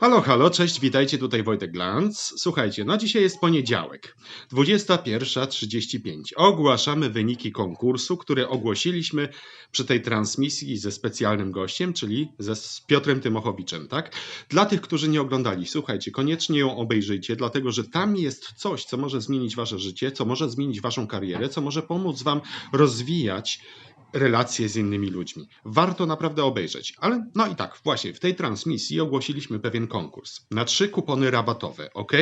Halo, halo, cześć, witajcie, tutaj Wojtek Glantz. Słuchajcie, no dzisiaj jest poniedziałek, 21.35. Ogłaszamy wyniki konkursu, które ogłosiliśmy przy tej transmisji ze specjalnym gościem, czyli ze z Piotrem Tymochowiczem, tak? Dla tych, którzy nie oglądali, słuchajcie, koniecznie ją obejrzyjcie, dlatego że tam jest coś, co może zmienić wasze życie, co może zmienić waszą karierę, co może pomóc wam rozwijać relacje z innymi ludźmi. Warto naprawdę obejrzeć. Ale no i tak, właśnie w tej transmisji ogłosiliśmy pewien konkurs na trzy kupony rabatowe, ok?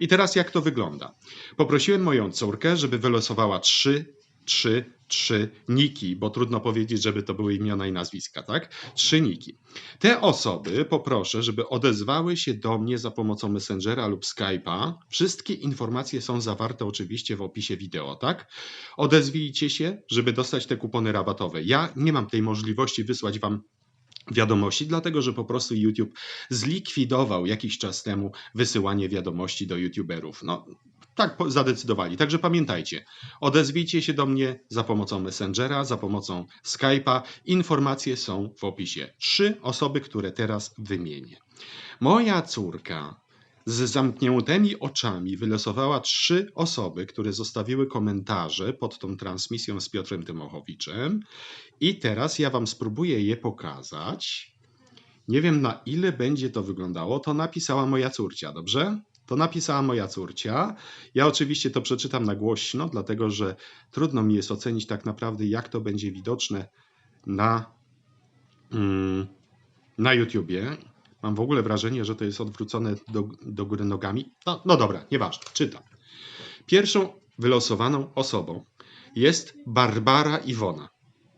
I teraz jak to wygląda? Poprosiłem moją córkę, żeby wylosowała trzy, trzy, trzy niki, bo trudno powiedzieć, żeby to były imiona i nazwiska, tak? Trzy niki. Te osoby poproszę, żeby odezwały się do mnie za pomocą Messengera lub Skype'a. Wszystkie informacje są zawarte oczywiście w opisie wideo, tak? Odezwijcie się, żeby dostać te kupony rabatowe. Ja nie mam tej możliwości wysłać wam wiadomości, dlatego że po prostu YouTube zlikwidował jakiś czas temu wysyłanie wiadomości do YouTuberów. No, tak zadecydowali. Także pamiętajcie, odezwijcie się do mnie za pomocą Messengera, za pomocą Skype'a. Informacje są w opisie. Trzy osoby, które teraz wymienię. Moja córka z zamkniętymi oczami wylosowała trzy osoby, które zostawiły komentarze pod tą transmisją z Piotrem Tymochowiczem. I teraz ja Wam spróbuję je pokazać. Nie wiem na ile będzie to wyglądało. To napisała moja córcia, dobrze? To napisała moja córcia. Ja oczywiście to przeczytam na głośno, dlatego że trudno mi jest ocenić tak naprawdę, jak to będzie widoczne na, mm, na YouTubie. Mam w ogóle wrażenie, że to jest odwrócone do, do góry nogami. No, no dobra, nieważne, czytam. Pierwszą wylosowaną osobą jest Barbara Iwona.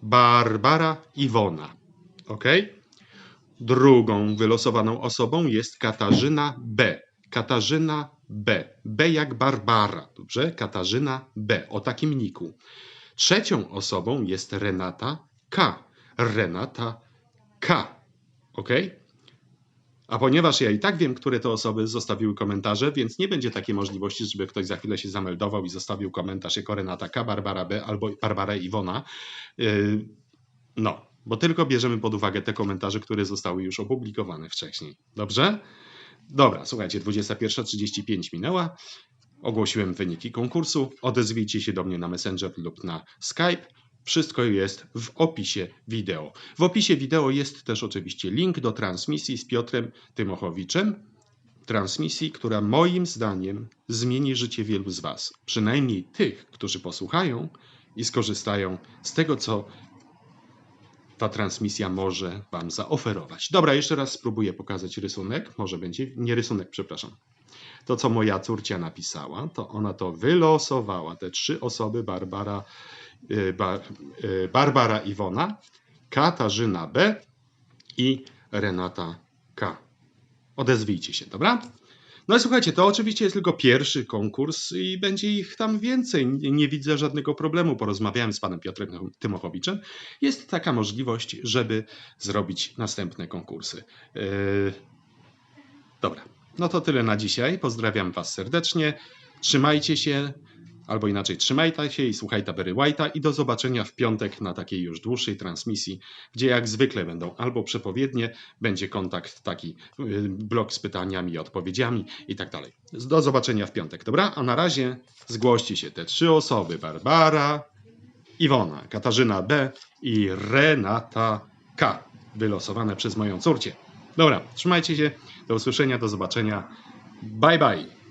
Barbara Iwona. Ok? Drugą wylosowaną osobą jest Katarzyna B. Katarzyna B. B jak Barbara. Dobrze? Katarzyna B. O takim niku. Trzecią osobą jest Renata K. Renata K. Ok? A ponieważ ja i tak wiem, które to osoby zostawiły komentarze, więc nie będzie takiej możliwości, żeby ktoś za chwilę się zameldował i zostawił komentarz jako Renata K, Barbara B albo Barbara Iwona. Yy, No, bo tylko bierzemy pod uwagę te komentarze, które zostały już opublikowane wcześniej. Dobrze? Dobra, słuchajcie, 21.35 minęła. Ogłosiłem wyniki konkursu. Odezwijcie się do mnie na Messenger lub na Skype. Wszystko jest w opisie wideo. W opisie wideo jest też oczywiście link do transmisji z Piotrem Tymochowiczem. Transmisji, która moim zdaniem zmieni życie wielu z Was. Przynajmniej tych, którzy posłuchają i skorzystają z tego, co ta transmisja może Wam zaoferować. Dobra, jeszcze raz spróbuję pokazać rysunek. Może będzie, nie rysunek, przepraszam. To, co moja córcia napisała, to ona to wylosowała. Te trzy osoby, Barbara, y, Ba- y, Barbara Iwona, Katarzyna B i Renata K. Odezwijcie się, dobra? No i słuchajcie, to oczywiście jest tylko pierwszy konkurs i będzie ich tam więcej. Nie, widzę żadnego problemu. Porozmawiałem z panem Piotrem Tymochowiczem. Jest taka możliwość, żeby zrobić następne konkursy. Yy, Dobra, no to tyle na dzisiaj. Pozdrawiam was serdecznie. Trzymajcie się, albo inaczej trzymajcie się i słuchajcie Barry White'a i do zobaczenia w piątek na takiej już dłuższej transmisji, gdzie jak zwykle będą albo przepowiednie, będzie kontakt taki, yy, blok z pytaniami i odpowiedziami i tak dalej. Do zobaczenia w piątek, dobra? A na razie zgłoście się te trzy osoby, Barbara, Iwona, Katarzyna B i Renata K, wylosowane przez moją córcię. Dobra, trzymajcie się, do usłyszenia, do zobaczenia. Bye bye.